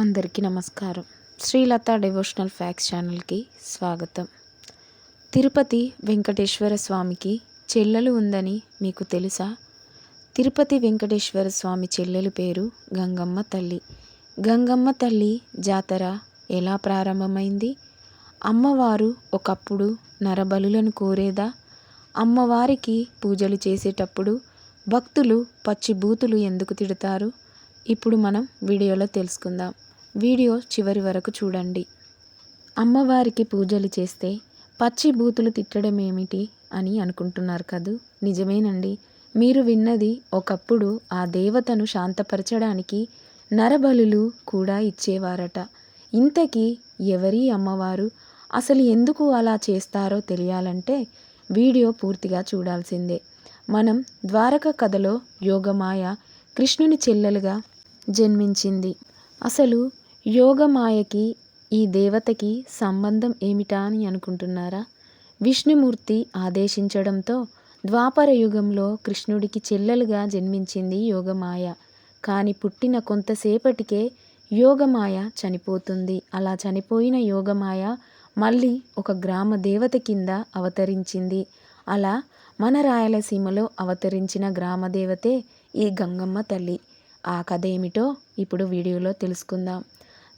అందరికీ నమస్కారం. Srilatha devotional fax ఛానల్కి స్వాగతం. తిరుపతి వెంకటేశ్వర స్వామికి చెల్లెలు ఉందని మీకు తెలుసా? తిరుపతి వెంకటేశ్వర స్వామి చెల్లెలు పేరు గంగమ్మ తల్లి. గంగమ్మ తల్లి జాతర ఎలా ప్రారంభమైంది? అమ్మవారు ఒకప్పుడు నరబలులను కోరేదా? అమ్మవారికి పూజలు చేసేటప్పుడు భక్తులు పచ్చి బూతులు ఎందుకు తిడతారు? ఇప్పుడు మనం వీడియోలో తెలుసుకుందాం. వీడియో చివరి వరకు చూడండి. అమ్మవారికి పూజలు చేస్తే పచ్చి బూతులు తిట్టడం ఏమిటి అని అనుకుంటున్నారు కదూ? నిజమేనండి. మీరు విన్నది ఒకప్పుడు ఆ దేవతను శాంతపరచడానికి నరబలులు కూడా ఇచ్చేవారట. ఇంతకీ ఎవరి అమ్మవారు అసలు ఎందుకు అలా చేస్తారో తెలియాలంటే వీడియో పూర్తిగా చూడాల్సిందే. మనం ద్వారక కథలో యోగమాయ కృష్ణుని చెల్లెలుగా జన్మించింది. అసలు యోగమాయకి ఈ దేవతకి సంబంధం ఏమిటా అని అనుకుంటున్నారా? విష్ణుమూర్తి ఆదేశించడంతో ద్వాపర యుగంలో కృష్ణుడికి చెల్లెలుగా జన్మించింది యోగమాయ. కానీ పుట్టిన కొంతసేపటికే యోగమాయ చనిపోతుంది. అలా చనిపోయిన యోగమాయ మళ్ళీ ఒక గ్రామ దేవత కింద అవతరించింది. అలా మన రాయలసీమలో అవతరించిన గ్రామదేవతే ఈ గంగమ్మ తల్లి. ఆ కథ ఏమిటో ఇప్పుడు వీడియోలో తెలుసుకుందాం.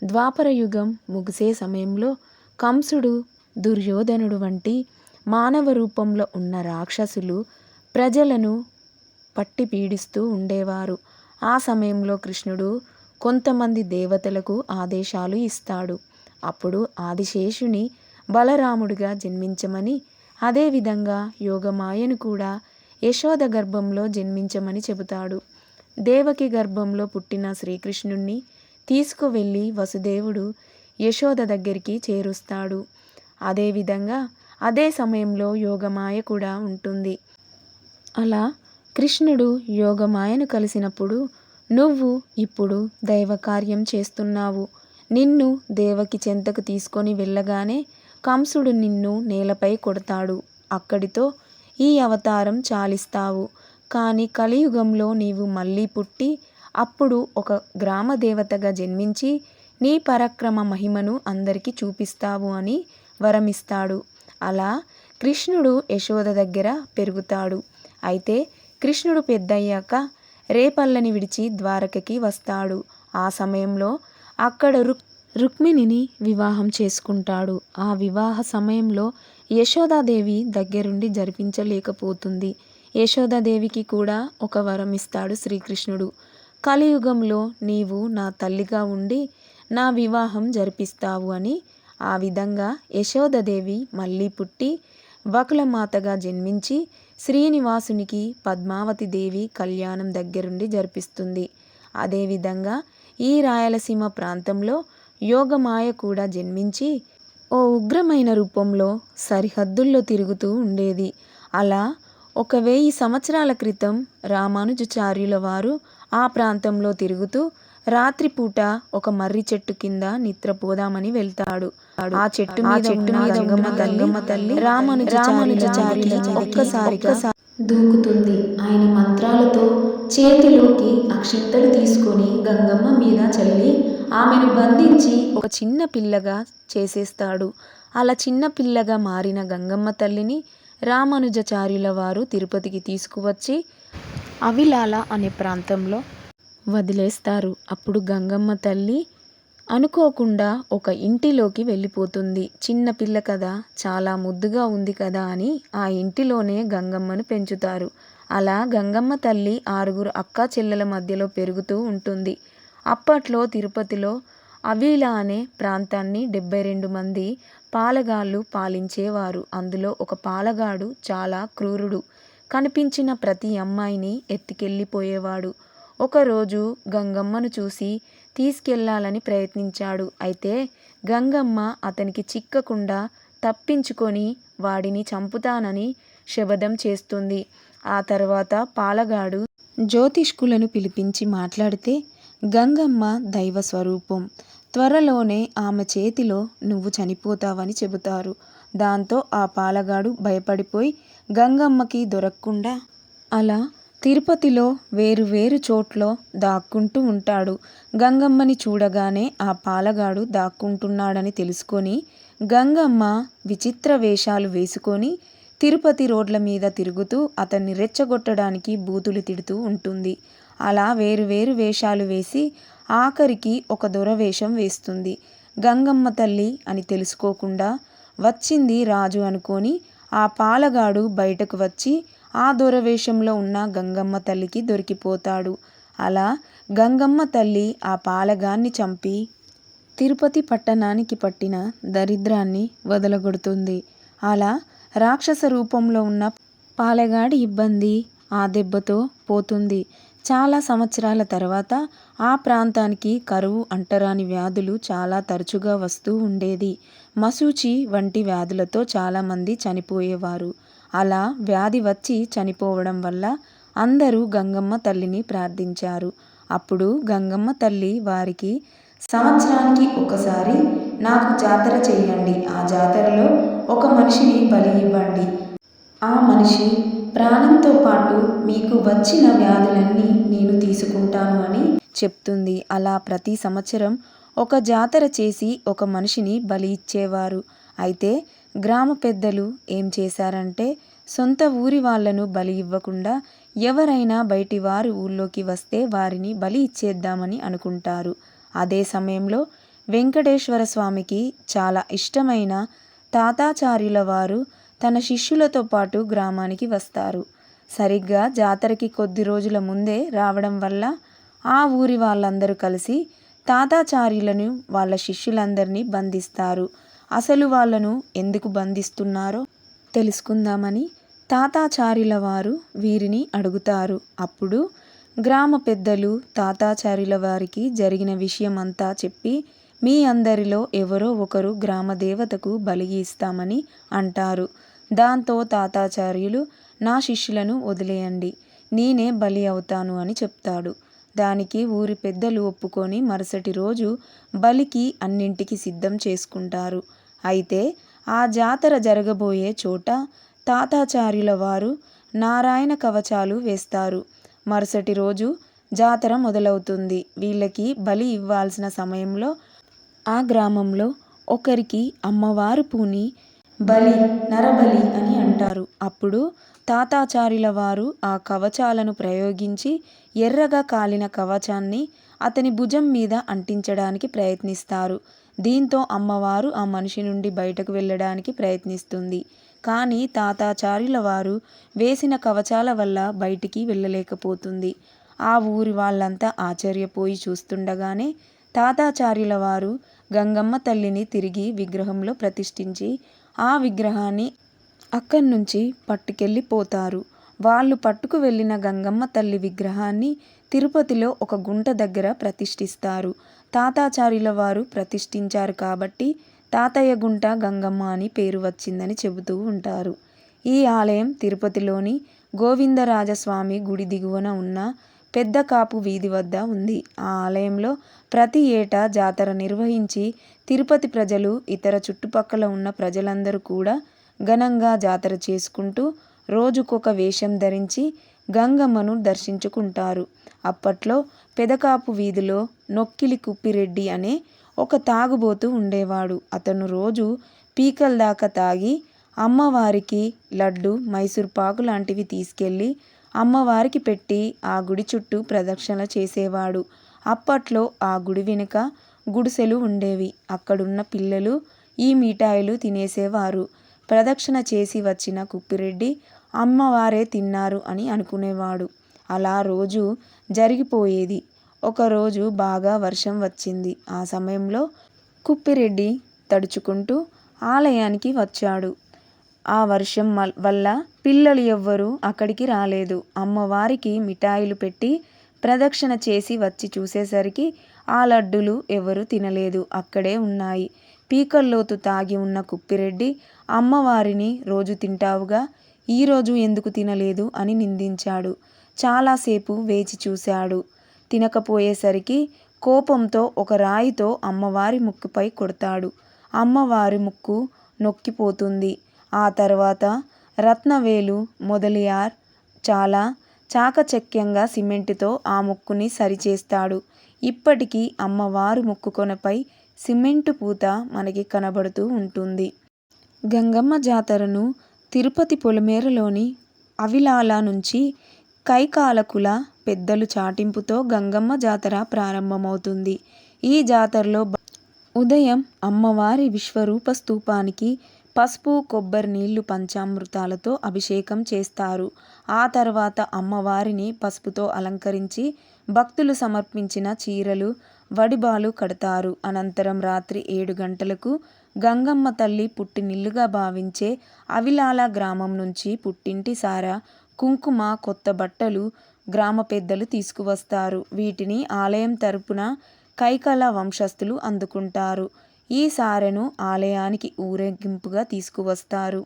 ద్వాపర యుగం ముగిసే సమయంలో కంసుడు దుర్యోధనుడు వంటి మానవ రూపంలో ఉన్న రాక్షసులు ప్రజలను పట్టి పీడిస్తూ ఉండేవారు. ఆ సమయంలో కృష్ణుడు కొంతమంది దేవతలకు ఆదేశాలు ఇస్తాడు. అప్పుడు ఆదిశేషుని బలరాముడిగా జన్మించమని అదేవిధంగా యోగమాయను కూడా యశోద గర్భంలో జన్మించమని చెబుతాడు. దేవకి గర్భంలో పుట్టిన శ్రీకృష్ణుణ్ణి తీసుకువెళ్ళి వసుదేవుడు యశోద దగ్గరికి చేరుస్తాడు. అదేవిధంగా అదే సమయంలో యోగమాయ కూడా ఉంటుంది. అలా కృష్ణుడు యోగమాయను కలిసినప్పుడు నువ్వు ఇప్పుడు దైవకార్యం చేస్తున్నావు. నిన్ను దేవకి చెంతకు తీసుకొని వెళ్ళగానే కంసుడు నిన్ను నేలపై కొడతాడు. అక్కడితో ఈ అవతారం చాలిస్తావు. కానీ కలియుగంలో నీవు మళ్ళీ పుట్టి అప్పుడు ఒక గ్రామ దేవతగా జన్మించి నీ పరాక్రమ మహిమను అందరికీ చూపిస్తావు అని వరమిస్తాడు. అలా కృష్ణుడు యశోద దగ్గర పెరుగుతాడు. అయితే కృష్ణుడు పెద్దయ్యాక రేపల్లని విడిచి ద్వారకకి వస్తాడు. ఆ సమయంలో అక్కడ రుక్ రుక్మిణిని వివాహం చేసుకుంటాడు. ఆ వివాహ సమయంలో యశోదాదేవి దగ్గరుండి జరిపించలేకపోతుంది. యశోదాదేవికి కూడా ఒక వరం ఇస్తాడు శ్రీకృష్ణుడు. కలియుగంలో నీవు నా తల్లిగా ఉండి నా వివాహం జరిపిస్తావు అని ఆ విధంగా యశోదదేవి మళ్ళీ పుట్టి వకులమాతగా జన్మించి శ్రీనివాసునికి పద్మావతి దేవి కళ్యాణం దగ్గరుండి జరిపిస్తుంది. అదేవిధంగా ఈ రాయలసీమ ప్రాంతంలో యోగమాయ కూడా జన్మించి ఓ ఉగ్రమైన రూపంలో సరిహద్దుల్లో తిరుగుతూ ఉండేది. అలా ఒక వెయ్యి సంవత్సరాల క్రితం రామానుజాచార్యుల వారు ఆ ప్రాంతంలో తిరుగుతూ రాత్రిపూట ఒక మర్రి చెట్టు కింద నిద్రపోదామని వెళ్తాడు. ఆ చెట్టు మీద చెట్టు గంగమ్మ గంగమ్మ తల్లి రామానుజాచార్యుల దూకుతుంది. ఆయన మంత్రాలతో చేతిలోకి అక్షింతలు తీసుకొని గంగమ్మ మీద చల్లి ఆమెను బంధించి ఒక చిన్న పిల్లగా చేసేస్తాడు. అలా చిన్న పిల్లగా మారిన గంగమ్మ తల్లిని రామానుజాచార్యుల వారు తిరుపతికి తీసుకువచ్చి అవిలాల అనే ప్రాంతంలో వదిలేస్తారు. అప్పుడు గంగమ్మ తల్లి అనుకోకుండా ఒక ఇంటిలోకి వెళ్ళిపోతుంది. చిన్న పిల్ల కదా చాలా ముద్దుగా ఉంది కదా అని ఆ ఇంటిలోనే గంగమ్మను పెంచుతారు. అలా గంగమ్మ తల్లి ఆరుగురు అక్క చెల్లెల మధ్యలో పెరుగుతూ ఉంటుంది. అప్పట్లో తిరుపతిలో అవీలా అనే ప్రాంతాన్ని డెబ్బై రెండు మంది పాలగాళ్ళు పాలించేవారు. అందులో ఒక పాలగాడు చాలా క్రూరుడు. కనిపించిన ప్రతి అమ్మాయిని ఎత్తికెళ్ళిపోయేవాడు. ఒకరోజు గంగమ్మను చూసి తీసుకెళ్ళాలని ప్రయత్నించాడు. అయితే గంగమ్మ అతనికి చిక్కకుండా తప్పించుకొని వాడిని చంపుతానని శబదం చేస్తుంది. ఆ తర్వాత పాలగాడు జ్యోతిష్కులను పిలిపించి మాట్లాడితే గంగమ్మ దైవ స్వరూపం త్వరలోనే ఆమె చేతిలో నువ్వు చనిపోతావని చెబుతారు. దాంతో ఆ పాలగాడు భయపడిపోయి గంగమ్మకి దొరక్కుండా అలా తిరుపతిలో వేరు వేరు చోట్ల దాక్కుంటూ ఉంటాడు. గంగమ్మని చూడగానే ఆ పాలగాడు దాక్కుంటున్నాడని తెలుసుకొని గంగమ్మ విచిత్ర వేషాలు వేసుకొని తిరుపతి రోడ్ల మీద తిరుగుతూ అతన్ని రెచ్చగొట్టడానికి బూతులు తిడుతూ ఉంటుంది. అలా వేరు వేరు వేషాలు వేసి ఆఖరికి ఒక దురవేషం వేస్తుంది. గంగమ్మ తల్లి అని తెలుసుకోకుండా వచ్చింది రాజు అనుకొని ఆ పాలగాడు బయటకు వచ్చి ఆ దొరవేషంలో ఉన్న గంగమ్మ తల్లికి దొరికిపోతాడు. అలా గంగమ్మ తల్లి ఆ పాలగాన్ని చంపి తిరుపతి పట్టణానికి పట్టిన దరిద్రాన్ని వదలగొడుతుంది. అలా రాక్షస రూపంలో ఉన్న పాలగాడి ఇబ్బంది ఆ దెబ్బతో పోతుంది. చాలా సంవత్సరాల తర్వాత ఆ ప్రాంతానికి కరువు అంటరాని వ్యాధులు చాలా తరచుగా వస్తూ ఉండేది. మసూచి వంటి వ్యాధులతో చాలామంది చనిపోయేవారు. అలా వ్యాధి వచ్చి చనిపోవడం వల్ల అందరూ గంగమ్మ తల్లిని ప్రార్థించారు. అప్పుడు గంగమ్మ తల్లి వారికి సంవత్సరానికి ఒకసారి నాకు జాతర చేయండి. ఆ జాతరలో ఒక మనిషిని బలి ఇవ్వండి. ఆ మనిషి ప్రాణంతో పాటు మీకు వచ్చిన వ్యాధులన్నీ నేను తీసుకుంటాను అని చెప్తుంది. అలా ప్రతి సంవత్సరం ఒక జాతర చేసి ఒక మనిషిని బలి ఇచ్చేవారు. అయితే గ్రామ పెద్దలు ఏం చేశారంటే సొంత ఊరి వాళ్ళను బలి ఇవ్వకుండా ఎవరైనా బయటి వారు ఊళ్ళోకి వస్తే వారిని బలి ఇచ్చేద్దామని అనుకుంటారు. అదే సమయంలో వెంకటేశ్వర స్వామికి చాలా ఇష్టమైన తాతాచార్యుల వారు తన శిష్యులతో పాటు గ్రామానికి వస్తారు. సరిగ్గా జాతరకి కొద్ది రోజుల ముందే రావడం వల్ల ఆ ఊరి వాళ్ళందరూ కలిసి తాతాచార్యులను వాళ్ళ శిష్యులందరినీ బంధిస్తారు. అసలు వాళ్ళను ఎందుకు బంధిస్తున్నారో తెలుసుకుందామని తాతాచార్యుల వారు వీరిని అడుగుతారు. అప్పుడు గ్రామ పెద్దలు తాతాచార్యుల వారికి జరిగిన విషయం అంతా చెప్పి మీ అందరిలో ఎవరో ఒకరు గ్రామ దేవతకు బలిగి ఇస్తామని అంటారు. దాంతో తాతాచార్యులు నా శిష్యులను వదిలేయండి. నేనే బలి అవుతాను అని చెప్తాడు. దానికి ఊరి పెద్దలు ఒప్పుకొని మరుసటి రోజు బలికి అన్నింటికి సిద్ధం చేసుకుంటారు. అయితే ఆ జాతర జరగబోయే చోట తాతాచార్యుల వారు నారాయణ కవచాలు వేస్తారు. మరుసటి రోజు జాతర మొదలవుతుంది. వీళ్ళకి బలి ఇవ్వాల్సిన సమయంలో ఆ గ్రామంలో ఒకరికి అమ్మవారు పూని బలి నరబలి అని అంటారు. అప్పుడు తాతాచార్యుల వారు ఆ కవచాలను ప్రయోగించి ఎర్రగా కాలిన కవచాన్ని అతని భుజం మీద అంటించడానికి ప్రయత్నిస్తారు. దీంతో అమ్మవారు ఆ మనిషి నుండి బయటకు వెళ్ళడానికి ప్రయత్నిస్తుంది. కానీ తాతాచార్యుల వారు వేసిన కవచాల వల్ల బయటికి వెళ్ళలేకపోతుంది. ఆ ఊరి వాళ్ళంతా ఆశ్చర్యపోయి చూస్తుండగానే తాతాచార్యుల వారు గంగమ్మ తల్లిని తిరిగి విగ్రహంలో ప్రతిష్ఠించి ఆ విగ్రహాన్ని అక్కడి నుంచి పట్టుకెళ్ళిపోతారు వాళ్ళు పట్టుకు వెళ్ళిన గంగమ్మ తల్లి విగ్రహాన్ని తిరుపతిలో ఒక గుంట దగ్గర ప్రతిష్ఠిస్తారు. తాతాచార్యుల వారు ప్రతిష్ఠించారు కాబట్టి తాతయ్య గుంట గంగమ్మ అని పేరు వచ్చిందని చెబుతూ ఉంటారు. ఈ ఆలయం తిరుపతిలోని గోవిందరాజస్వామి గుడి దిగువన ఉన్న పెద్ద కాపు వీధి వద్ద ఉంది. ఆ ఆలయంలో ప్రతి ఏటా జాతర నిర్వహించి తిరుపతి ప్రజలు ఇతర చుట్టుపక్కల ఉన్న ప్రజలందరూ కూడా ఘనంగా జాతర చేసుకుంటూ రోజుకొక వేషం ధరించి గంగమ్మను దర్శించుకుంటారు. అప్పట్లో పెదకాపు వీధిలో నొక్కిలి కుప్పిరెడ్డి అనే ఒక తాగుబోతు ఉండేవాడు. అతను రోజు పీకల దాకా తాగి అమ్మవారికి లడ్డు మైసూర్పాకు లాంటివి తీసుకెళ్ళి అమ్మవారికి పెట్టి ఆ గుడి చుట్టూ ప్రదక్షిణ చేసేవాడు. అప్పట్లో ఆ గుడి వెనుక గుడిసెలు ఉండేవి. అక్కడున్న పిల్లలు ఈ మిఠాయిలు తినేసేవారు. ప్రదక్షిణ చేసి వచ్చిన కుప్పిరెడ్డి అమ్మవారే తిన్నారు అని అనుకునేవాడు. అలా రోజు జరిగిపోయేది. ఒకరోజు బాగా వర్షం వచ్చింది. ఆ సమయంలో కుప్పిరెడ్డి తడుచుకుంటూ ఆలయానికి వచ్చాడు. ఆ వర్షం వల్ల పిల్లలు ఎవ్వరూ అక్కడికి రాలేదు. అమ్మవారికి మిఠాయిలు పెట్టి ప్రదక్షిణ చేసి వచ్చి చూసేసరికి ఆ లడ్డులు ఎవరు తినలేదు. అక్కడే ఉన్నాయి. పీకల్లోతు తాగి ఉన్న కుప్పిరెడ్డి అమ్మవారిని రోజు తింటావుగా? ఈరోజు ఎందుకు తినలేదు? అని నిందించాడు. చాలాసేపు వేచి చూశాడు. తినకపోయేసరికి కోపంతో ఒక రాయితో అమ్మవారి ముక్కుపై కొడతాడు. అమ్మవారి ముక్కు నొక్కిపోతుంది. ఆ తర్వాత రత్నవేలు మొదలియార్ చాలా చాకచక్యంగా సిమెంటుతో ఆ ముక్కుని సరిచేస్తాడు. ఇప్పటికీ అమ్మవారు ముక్కుకొనపై సిమెంటు పూత మనకి కనబడుతూ ఉంటుంది. గంగమ్మ జాతరను తిరుపతి పొలిమేరలోని అవిలాల నుంచి కైకాలకుల పెద్దలు చాటింపుతో గంగమ్మ జాతర ప్రారంభమవుతుంది. ఈ జాతరలో ఉదయం అమ్మవారి విశ్వరూప స్తూపానికి పసుపు కొబ్బరి నీళ్ళు పంచామృతాలతో అభిషేకం చేస్తారు. ఆ తర్వాత అమ్మవారిని పసుపుతో అలంకరించి భక్తులు సమర్పించిన చీరలు వడిబాలు కడతారు. అనంతరం రాత్రి ఏడు గంటలకు గంగమ్మ తల్లి పుట్టినిల్లుగా భావించే అవిలాల గ్రామం నుంచి పుట్టింటి సారా కుంకుమ కొత్త బట్టలు గ్రామ పెద్దలు తీసుకువస్తారు. వీటిని ఆలయం తరపున కైకల వంశస్థులు అందుకుంటారు. ఈ సారెను ఆలయానికి ఊరేగింపుగా తీసుకువస్తారు.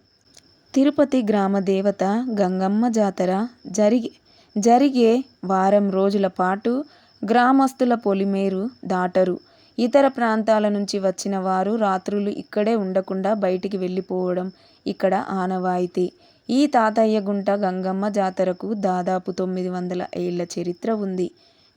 తిరుపతి గ్రామ దేవత గంగమ్మ జాతర జరిగి జరిగే వారం రోజుల పాటు గ్రామస్తుల పొలిమేరు దాటరు. ఇతర ప్రాంతాల నుంచి వచ్చిన వారు రాత్రులు ఇక్కడే ఉండకుండా బయటికి వెళ్ళిపోవడం ఇక్కడ ఆనవాయితీ. ఈ తాతయ్య గుంట గంగమ్మ జాతరకు దాదాపు తొమ్మిది వందల ఏళ్ళ చరిత్ర ఉంది.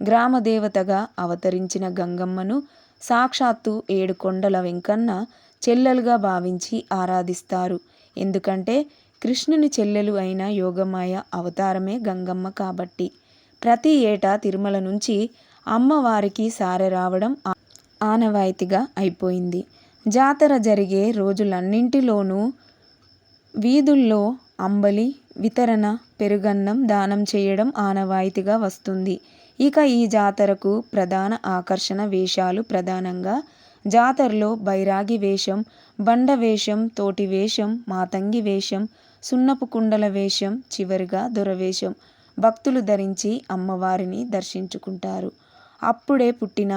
గ్రామ దేవతగా అవతరించిన గంగమ్మను సాక్షాత్తు ఏడు కొండల వెంకన్న చెల్లెలుగా భావించి ఆరాధిస్తారు. ఎందుకంటే కృష్ణుని చెల్లెలు అయిన యోగమాయ అవతారమే గంగమ్మ కాబట్టి ప్రతి ఏటా తిరుమల నుంచి అమ్మవారికి సారె రావడం ఆనవాయితీగా అయిపోయింది. జాతర జరిగే రోజులన్నింటిలోనూ వీధుల్లో అంబలి వితరణ పెరుగన్నం దానం చేయడం ఆనవాయితీగా వస్తుంది. ఇక ఈ జాతరకు ప్రధాన ఆకర్షణ వేషాలు ప్రధానంగా జాతరలో బైరాగి వేషం బండ వేషం తోటి వేషం మాతంగి వేషం సున్నపు కుండల వేషం చివరిగా దొరవేషం. భక్తులు ధరించి అమ్మవారిని దర్శించుకుంటారు. అప్పుడే పుట్టిన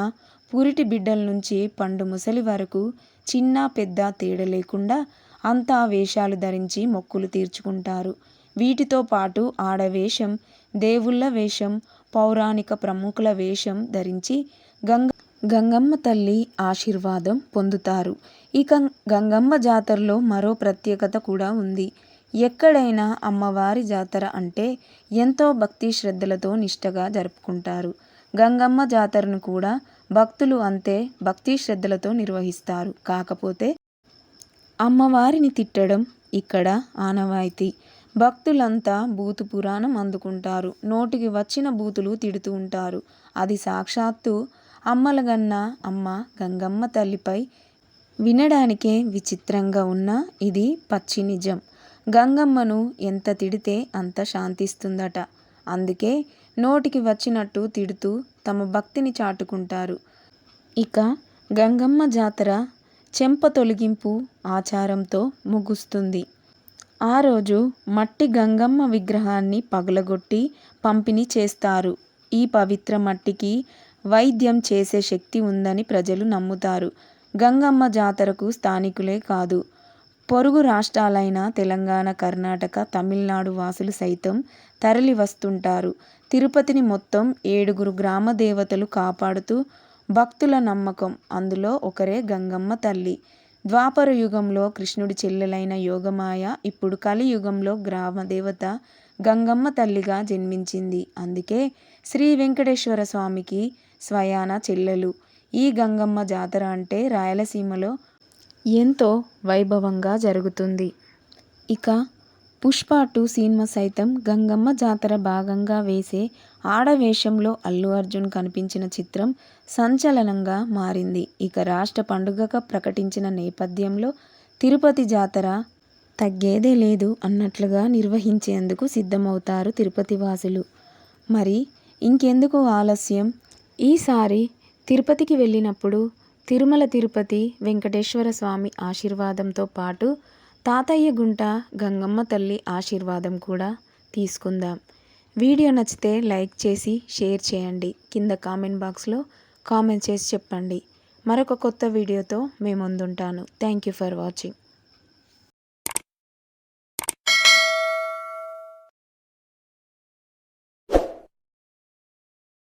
పురిటి బిడ్డల నుంచి పండు ముసలి వరకు చిన్న పెద్ద తేడ లేకుండా అంతా వేషాలు ధరించి మొక్కులు తీర్చుకుంటారు. వీటితో పాటు ఆడవేషం దేవుళ్ళ వేషం పౌరాణిక ప్రముఖుల వేషం ధరించి గంగ గంగమ్మ తల్లి ఆశీర్వాదం పొందుతారు. ఇక గంగమ్మ జాతరలో మరో ప్రత్యేకత కూడా ఉంది. ఎక్కడైనా అమ్మవారి జాతర అంటే ఎంతో భక్తి శ్రద్ధలతో నిష్టగా జరుపుకుంటారు. గంగమ్మ జాతరను కూడా భక్తులు అంతే భక్తి శ్రద్ధలతో నిర్వహిస్తారు. కాకపోతే అమ్మవారిని తిట్టడం ఇక్కడ ఆనవాయితీ. భక్తులంతా బూతు పురాణం అందుకుంటారు. నోటికి వచ్చిన బూతులు తిడుతూ ఉంటారు. అది సాక్షాత్తు అమ్మలగన్న అమ్మ గంగమ్మ తల్లిపై వినడానికే విచిత్రంగా ఉన్న ఇది పచ్చి నిజం. గంగమ్మను ఎంత తిడితే అంత శాంతిస్తుందట. అందుకే నోటికి వచ్చినట్టు తిడుతూ తమ భక్తిని చాటుకుంటారు. ఇక గంగమ్మ జాతర చెంప తొలగింపు ఆచారంతో ముగుస్తుంది. ఆ రోజు మట్టి గంగమ్మ విగ్రహాన్ని పగలగొట్టి పంపిణీ చేస్తారు. ఈ పవిత్ర మట్టికి వైద్యం చేసే శక్తి ఉందని ప్రజలు నమ్ముతారు. గంగమ్మ జాతరకు స్థానికులే కాదు. పొరుగు రాష్ట్రాలైన తెలంగాణ కర్ణాటక తమిళనాడు వాసులు సైతం తరలి వస్తుంటారు. తిరుపతిని మొత్తం ఏడుగురు గ్రామ దేవతలు కాపాడుతూ భక్తుల నమ్మకం. అందులో ఒకరే గంగమ్మ తల్లి. ద్వాపర యుగంలో కృష్ణుడి చెల్లెలైన యోగమాయ ఇప్పుడు కలియుగంలో గ్రామ దేవత గంగమ్మ తల్లిగా జన్మించింది. అందుకే శ్రీ వెంకటేశ్వర స్వామికి స్వయాన చెల్లెలు. ఈ గంగమ్మ జాతర అంటే రాయలసీమలో ఎంతో వైభవంగా జరుగుతుంది. ఇక పుష్ప టూ సినిమా సైతం గంగమ్మ జాతర భాగంగా వేసే ఆడవేషంలో అల్లు అర్జున్ కనిపించిన చిత్రం సంచలనంగా మారింది. ఇక రాష్ట్ర పండుగగా ప్రకటించిన నేపథ్యంలో తిరుపతి జాతర తగ్గేదే లేదు అన్నట్లుగా నిర్వహించేందుకు సిద్ధమవుతారు తిరుపతి వాసులు. మరి ఇంకెందుకు ఆలస్యం? ఈసారి తిరుపతికి వెళ్ళినప్పుడు తిరుమల తిరుపతి వెంకటేశ్వర స్వామి ఆశీర్వాదంతో పాటు తాతయ్య గుంట గంగమ్మ తల్లి ఆశీర్వాదం కూడా తీసుకుందాం. వీడియో నచ్చితే లైక్ చేసి షేర్ చేయండి. కింద కామెంట్ బాక్స్లో కామెంట్ చేసి చెప్పండి. మరొక కొత్త వీడియోతో మేము ముందుంటాను. Thank you for watching.